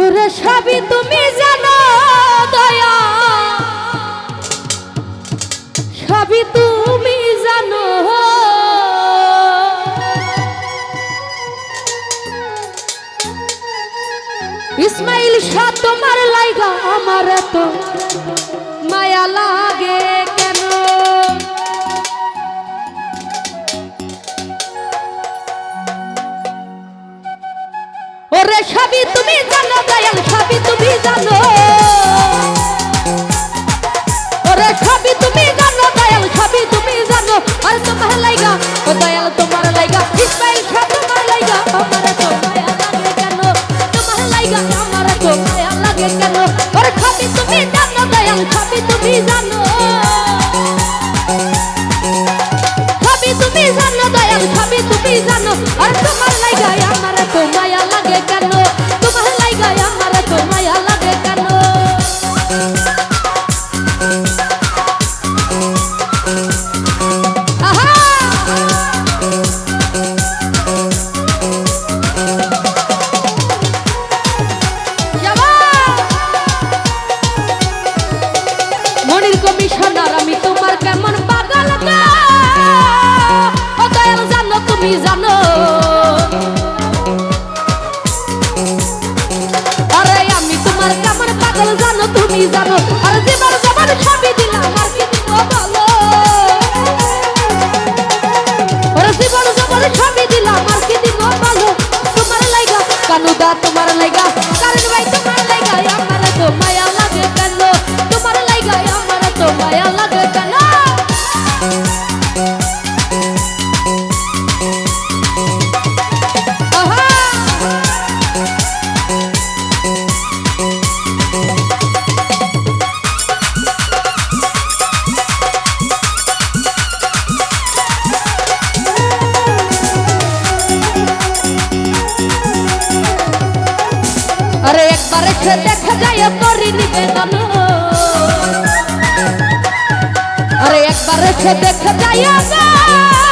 ওরে সবই তুমি জানো, দয়া। সবই তুমি জানো। ইসমাইল শাহ তোমার লাইগা, আমার তো মায়া লাগে কেন? ওরে সবই তুমি Transformation জানো আর জীবন সবার চোখে দেখা যায় করি নিবেদন আরে একবার সে দেখা যায়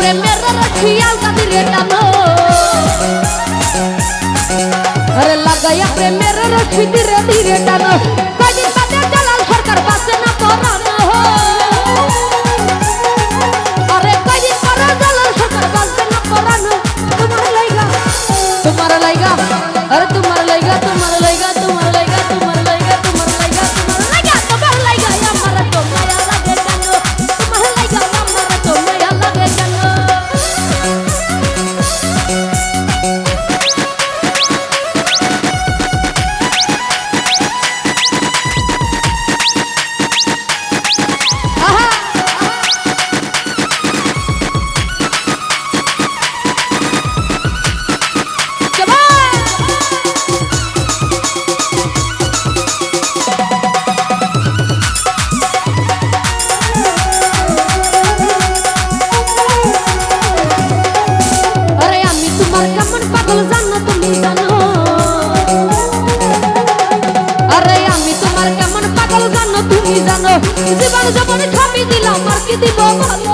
প্রেমের রখিয়াল কাদিরে লাগাইয়া প্রেমের রখি ধীরে ধীরে টানো। জীবন জীবন সবই দিলাম, আর কি দিব ভালো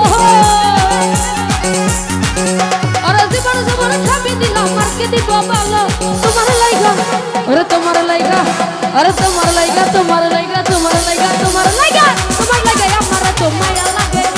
তোমার লাইগা তোমার লাইগা তোমার লাইগা তোমার লাইগা তোমার লাইগা তোমার লাইগা, তোমার লাগে।